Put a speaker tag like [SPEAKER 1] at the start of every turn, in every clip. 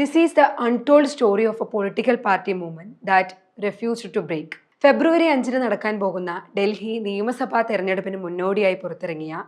[SPEAKER 1] This is the untold story of a political party movement that refused to break ഫെബ്രുവരി അഞ്ചിന് നടക്കാൻ പോകുന്ന ഡൽഹി നിയമസഭാ തെരഞ്ഞെടുപ്പിന് മുന്നോടിയായി പുറത്തിറങ്ങിയ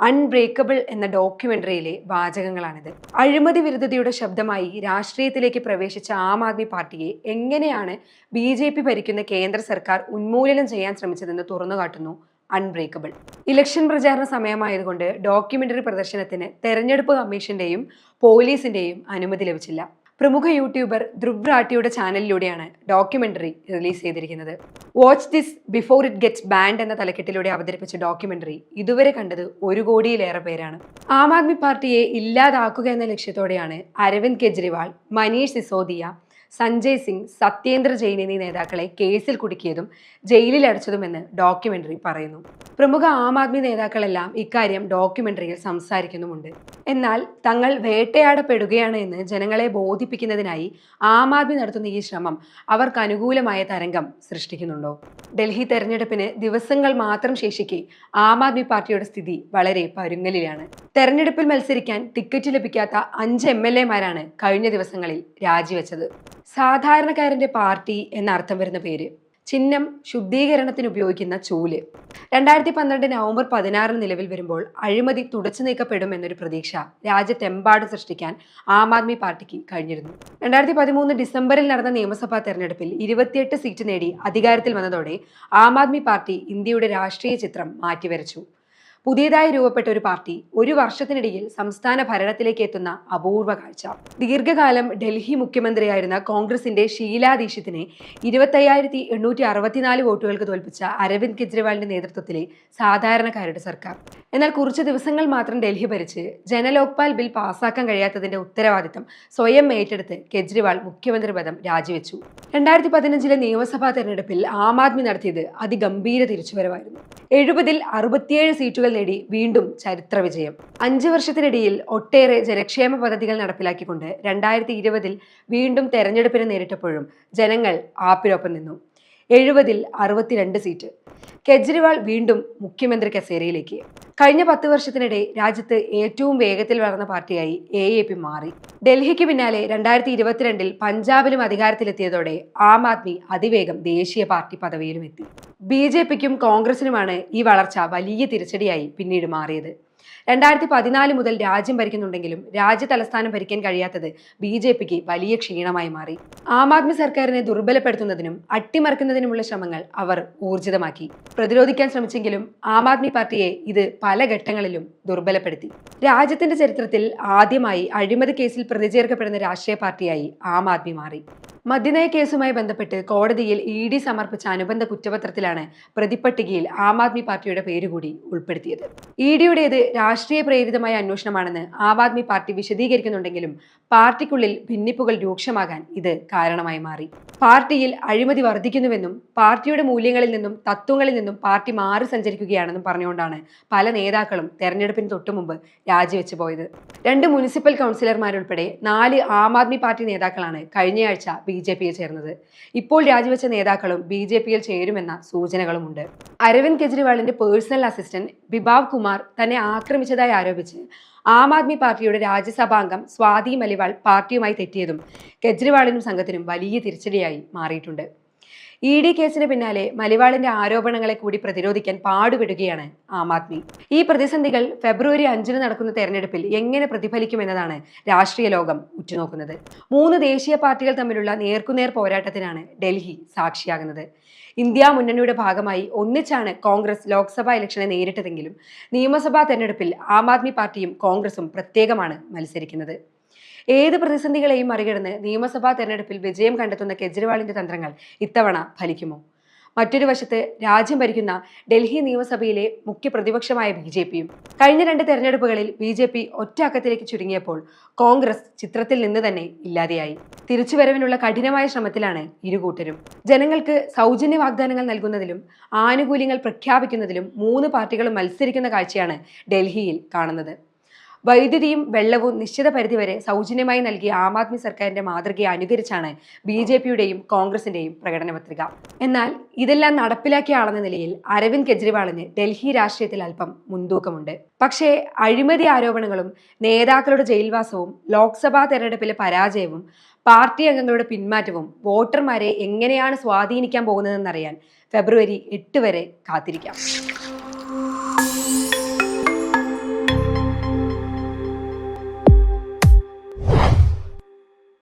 [SPEAKER 1] അൺബ്രേക്കബിൾ എന്ന ഡോക്യുമെന്ററിയിലെ വാചകങ്ങളാണിത്. അഴിമതി വിരുദ്ധതയുടെ ശബ്ദമായി രാഷ്ട്രീയത്തിലേക്ക് പ്രവേശിച്ച ആം ആദ്മി പാർട്ടിയെ എങ്ങനെയാണ് ബി ജെ പി ഭരിക്കുന്ന കേന്ദ്ര സർക്കാർ ഉന്മൂലനം ചെയ്യാൻ ശ്രമിച്ചതെന്ന് തുറന്നുകാട്ടുന്നു അൺബ്രേക്കബിൾ ഇലക്ഷൻ പ്രചാരണ സമയമായതുകൊണ്ട് ഡോക്യുമെന്ററി പ്രദർശനത്തിന് തെരഞ്ഞെടുപ്പ് കമ്മീഷന്റെയും പോലീസിന്റെയും അനുമതി ലഭിച്ചില്ല. പ്രമുഖ യൂട്യൂബർ ധ്രുവ് റാട്ടിയുടെ ചാനലിലൂടെയാണ് ഡോക്യുമെന്ററി റിലീസ് ചെയ്തിരിക്കുന്നത്. Watch this before it gets banned എന്ന തലക്കെട്ടിലൂടെ അവതരിപ്പിച്ച ഡോക്യുമെന്ററി ഇതുവരെ കണ്ടത് ഒരു കോടിയിലേറെ പേരാണ്. ആം ആദ്മി പാർട്ടിയെ ഇല്ലാതാക്കുക എന്ന ലക്ഷ്യത്തോടെയാണ് അരവിന്ദ് കെജ്രിവാൾ മനീഷ് സിസോദിയ സഞ്ജയ് സിംഗ് സത്യേന്ദ്ര ജെയിൻ എന്നീ നേതാക്കളെ കേസിൽ കുടുക്കിയതും ജയിലിൽ അടച്ചതുമെന്ന് ഡോക്യുമെന്ററി പറയുന്നു. പ്രമുഖ ആം ആദ്മി നേതാക്കളെല്ലാം ഇക്കാര്യം ഡോക്യുമെന്ററിയിൽ സംസാരിക്കുന്നുമുണ്ട്. എന്നാൽ തങ്ങൾ വേട്ടയാടപ്പെടുകയാണ് എന്ന് ജനങ്ങളെ ബോധിപ്പിക്കുന്നതിനായി ആം ആദ്മി നടത്തുന്ന ഈ ശ്രമം അവർക്ക് അനുകൂലമായ തരംഗം സൃഷ്ടിക്കുന്നുണ്ടോ? ഡൽഹി തെരഞ്ഞെടുപ്പിന് ദിവസങ്ങൾ മാത്രം ശേഷിക്കെ ആം ആദ്മി പാർട്ടിയുടെ സ്ഥിതി വളരെ പരുങ്ങലിലാണ്. തെരഞ്ഞെടുപ്പിൽ മത്സരിക്കാൻ ടിക്കറ്റ് ലഭിക്കാത്ത അഞ്ച് എം എൽ എമാരാണ് കഴിഞ്ഞ ദിവസങ്ങളിൽ രാജിവെച്ചത്. സാധാരണക്കാരന്റെ പാർട്ടി എന്നർത്ഥം വരുന്ന പേര്. ചിഹ്നം ശുദ്ധീകരണത്തിന് ഉപയോഗിക്കുന്ന ചൂൽ. രണ്ടായിരത്തി പന്ത്രണ്ട് നവംബർ പതിനാറിന് നിലവിൽ വരുമ്പോൾ അഴിമതി തുടച്ചു നീക്കപ്പെടും എന്നൊരു പ്രതീക്ഷ രാജ്യത്തെമ്പാടും സൃഷ്ടിക്കാൻ ആം ആദ്മി പാർട്ടിക്ക് കഴിഞ്ഞിരുന്നു. രണ്ടായിരത്തി പതിമൂന്ന് ഡിസംബറിൽ നടന്ന നിയമസഭാ തെരഞ്ഞെടുപ്പിൽ ഇരുപത്തിയെട്ട് സീറ്റ് നേടി അധികാരത്തിൽ വന്നതോടെ ആം ആദ്മി പാർട്ടി ഇന്ത്യയുടെ രാഷ്ട്രീയ ചിത്രം മാറ്റിവരച്ചു. പുതിയതായി രൂപപ്പെട്ട ഒരു പാർട്ടി ഒരു വർഷത്തിനിടയിൽ സംസ്ഥാന ഭരണത്തിലേക്ക് എത്തുന്ന അപൂർവ കാഴ്ച. ദീർഘകാലം ഡൽഹി മുഖ്യമന്ത്രിയായിരുന്ന കോൺഗ്രസിന്റെ ഷീലാ ദീക്ഷിത്തിനെ ഇരുപത്തയ്യായിരത്തി എണ്ണൂറ്റി അറുപത്തിനാല് വോട്ടുകൾക്ക് തോൽപ്പിച്ച അരവിന്ദ് കെജ്രിവാളിന്റെ നേതൃത്വത്തിലെ സാധാരണക്കാരുടെ സർക്കാർ. എന്നാൽ കുറച്ച് ദിവസങ്ങൾ മാത്രം ഡൽഹി ഭരിച്ച് ജനലോക്പാൽ ബിൽ പാസാക്കാൻ കഴിയാത്തതിന്റെ ഉത്തരവാദിത്തം സ്വയം ഏറ്റെടുത്ത് കെജ്രിവാൾ മുഖ്യമന്ത്രി പദം രാജിവെച്ചു. രണ്ടായിരത്തി പതിനഞ്ചിലെ നിയമസഭാ തെരഞ്ഞെടുപ്പിൽ ആം ആദ്മി നടത്തിയത് അതിഗംഭീര തിരിച്ചുവരവായിരുന്നു. എഴുപതിൽ അറുപത്തിയേഴ് സീറ്റുകൾ നേടി വീണ്ടും ചരിത്ര വിജയം. അഞ്ച് വർഷത്തിനിടയിൽ ഒട്ടേറെ ജനക്ഷേമ പദ്ധതികൾ നടപ്പിലാക്കിക്കൊണ്ട് രണ്ടായിരത്തി ഇരുപതിൽ വീണ്ടും തെരഞ്ഞെടുപ്പിനെ നേരിട്ടപ്പോഴും ജനങ്ങൾ ആപ്പിനൊപ്പം നിന്നു. എഴുപതിൽ അറുപത്തിരണ്ട് സീറ്റ് കെജ്രിവാൾ വീണ്ടും മുഖ്യമന്ത്രി കസേരയിലേക്ക്. കഴിഞ്ഞ പത്ത് വർഷത്തിനിടെ രാജ്യത്ത് ഏറ്റവും വേഗത്തിൽ വളർന്ന പാർട്ടിയായി എ എ പി മാറി. ഡൽഹിക്ക് പിന്നാലെ രണ്ടായിരത്തി ഇരുപത്തിരണ്ടിൽ പഞ്ചാബിലും അധികാരത്തിലെത്തിയതോടെ ആം ആദ്മി അതിവേഗം ദേശീയ പാർട്ടി പദവിയിലും എത്തി. ബി ജെ പിക്കും കോൺഗ്രസിനുമാണ് ഈ വളർച്ച വലിയ തിരിച്ചടിയായി പിന്നീട് മാറിയത്. രണ്ടായിരത്തി പതിനാല് മുതൽ രാജ്യം ഭരിക്കുന്നുണ്ടെങ്കിലും രാജ്യ തലസ്ഥാനം ഭരിക്കാൻ കഴിയാത്തത് ബി ജെ പിക്ക് വലിയ ക്ഷീണമായി മാറി. ആം ആദ്മി സർക്കാരിനെ ദുർബലപ്പെടുത്തുന്നതിനും അട്ടിമറിക്കുന്നതിനുമുള്ള ശ്രമങ്ങൾ അവർ ഊർജിതമാക്കി. പ്രതിരോധിക്കാൻ ശ്രമിച്ചെങ്കിലും ആം ആദ്മി പാർട്ടിയെ ഇത് പല ഘട്ടങ്ങളിലും ദുർബലപ്പെടുത്തി. രാജ്യത്തിന്റെ ചരിത്രത്തിൽ ആദ്യമായി അഴിമതി കേസിൽ പ്രതിചേർക്കപ്പെടുന്ന രാഷ്ട്രീയ പാർട്ടിയായി ആം ആദ്മി മാറി. മദ്യനയ കേസുമായി ബന്ധപ്പെട്ട് കോടതിയിൽ ഇ ഡി സമർപ്പിച്ച അനുബന്ധ കുറ്റപത്രത്തിലാണ് പ്രതിപ്പട്ടികയിൽ ആം ആദ്മി പാർട്ടിയുടെ പേരുകൂടി ഉൾപ്പെടുത്തിയത്. ഇ ഡിയുടേത് രാഷ്ട്രീയ പ്രേരിതമായ അന്വേഷണമാണെന്ന് ആം ആദ്മി പാർട്ടി വിശദീകരിക്കുന്നുണ്ടെങ്കിലും പാർട്ടിക്കുള്ളിൽ ഭിന്നിപ്പുകൾ രൂക്ഷമാകാൻ ഇത് കാരണമായി മാറി. പാർട്ടിയിൽ അഴിമതി വർദ്ധിക്കുന്നുവെന്നും പാർട്ടിയുടെ മൂല്യങ്ങളിൽ നിന്നും തത്വങ്ങളിൽ നിന്നും പാർട്ടി മാറി സഞ്ചരിക്കുകയാണെന്നും പറഞ്ഞുകൊണ്ടാണ് പല നേതാക്കളും തെരഞ്ഞെടുപ്പിന് തൊട്ടുമുമ്പ് രാജിവെച്ചു പോയത്. രണ്ട് മുനിസിപ്പൽ കൗൺസിലർമാരുൾപ്പെടെ നാല് ആം ആദ്മി പാർട്ടി നേതാക്കളാണ് കഴിഞ്ഞയാഴ്ച ബി ജെ പിയിൽ ചേർന്നത്. ഇപ്പോൾ രാജിവെച്ച നേതാക്കളും ബി ജെ പിയിൽ ചേരുമെന്ന സൂചനകളുമുണ്ട്. അരവിന്ദ് കെജ്രിവാളിന്റെ പേഴ്സണൽ അസിസ്റ്റന്റ് ബിബാവ് കുമാർ തന്നെ ആക്രമിച്ചതായി ആരോപിച്ച് ആം ആദ്മി പാർട്ടിയുടെ രാജ്യസഭാംഗം സ്വാതി മലിവാൾ പാർട്ടിയുമായി തെറ്റിയതും കെജ്രിവാളിനും സംഘത്തിനും വലിയ തിരിച്ചടിയായി മാറിയിട്ടുണ്ട്. ഇ ഡി കേസിന് പിന്നാലെ മലിവാളിന്റെ ആരോപണങ്ങളെ കൂടി പ്രതിരോധിക്കാൻ പാടുപെടുകയാണ് ആം ആദ്മി. ഈ പ്രതിസന്ധികൾ ഫെബ്രുവരി അഞ്ചിന് നടക്കുന്ന തെരഞ്ഞെടുപ്പിൽ എങ്ങനെ പ്രതിഫലിക്കുമെന്നതാണ് രാഷ്ട്രീയ ലോകം ഉറ്റുനോക്കുന്നത്. മൂന്ന് ദേശീയ പാർട്ടികൾ തമ്മിലുള്ള നേർക്കുനേർ പോരാട്ടത്തിനാണ് ഡൽഹി സാക്ഷിയാകുന്നത്. ഇന്ത്യ മുന്നണിയുടെ ഭാഗമായി ഒന്നിച്ചാണ് കോൺഗ്രസ് ലോക്സഭാ ഇലക്ഷനെ നേരിട്ടതെങ്കിലും നിയമസഭാ തെരഞ്ഞെടുപ്പിൽ ആം ആദ്മി പാർട്ടിയും കോൺഗ്രസും പ്രത്യേകമാണ് മത്സരിക്കുന്നത്. ഏത് പ്രതിസന്ധികളെയും മറികടന്ന് നിയമസഭാ തെരഞ്ഞെടുപ്പിൽ വിജയം കണ്ടെത്തുന്ന കെജ്രിവാളിന്റെ തന്ത്രങ്ങൾ ഇത്തവണ ഫലിക്കുമോ? മറ്റൊരു വശത്ത് രാജ്യം ഭരിക്കുന്ന ഡൽഹി നിയമസഭയിലെ മുഖ്യ പ്രതിപക്ഷമായ ബി ജെ പിയും. കഴിഞ്ഞ രണ്ട് തെരഞ്ഞെടുപ്പുകളിൽ ബി ജെ പി ഒറ്റ അക്കത്തിലേക്ക് ചുരുങ്ങിയപ്പോൾ കോൺഗ്രസ് ചിത്രത്തിൽ നിന്ന് തന്നെ ഇല്ലാതെയായി. തിരിച്ചുവരവിനുള്ള കഠിനമായ ശ്രമത്തിലാണ് ഇരുകൂട്ടരും. ജനങ്ങൾക്ക് സൗജന്യ വാഗ്ദാനങ്ങൾ നൽകുന്നതിലും ആനുകൂല്യങ്ങൾ പ്രഖ്യാപിക്കുന്നതിലും മൂന്ന് പാർട്ടികളും മത്സരിക്കുന്ന കാഴ്ചയാണ് ഡൽഹിയിൽ കാണുന്നത്. വൈദ്യുതിയും വെള്ളവും നിശ്ചിത പരിധിവരെ സൗജന്യമായി നൽകിയ ആം ആദ്മി സർക്കാരിന്റെ മാതൃകയെ അനുകരിച്ചാണ് ബി ജെ പിയുടെയും കോൺഗ്രസിന്റെയും പ്രകടന പത്രിക. എന്നാൽ ഇതെല്ലാം നടപ്പിലാക്കിയ ആളെന്ന നിലയിൽ അരവിന്ദ് കെജ്രിവാളിന് ഡൽഹി രാഷ്ട്രീയത്തിൽ അല്പം മുൻതൂക്കമുണ്ട്. പക്ഷേ അഴിമതി ആരോപണങ്ങളും നേതാക്കളുടെ ജയിൽവാസവും ലോക്സഭാ തെരഞ്ഞെടുപ്പിലെ പരാജയവും പാർട്ടി അംഗങ്ങളുടെ പിന്മാറ്റവും വോട്ടർമാരെ എങ്ങനെയാണ് സ്വാധീനിക്കാൻ പോകുന്നതെന്നറിയാൻ ഫെബ്രുവരി എട്ട് വരെ കാത്തിരിക്കാം.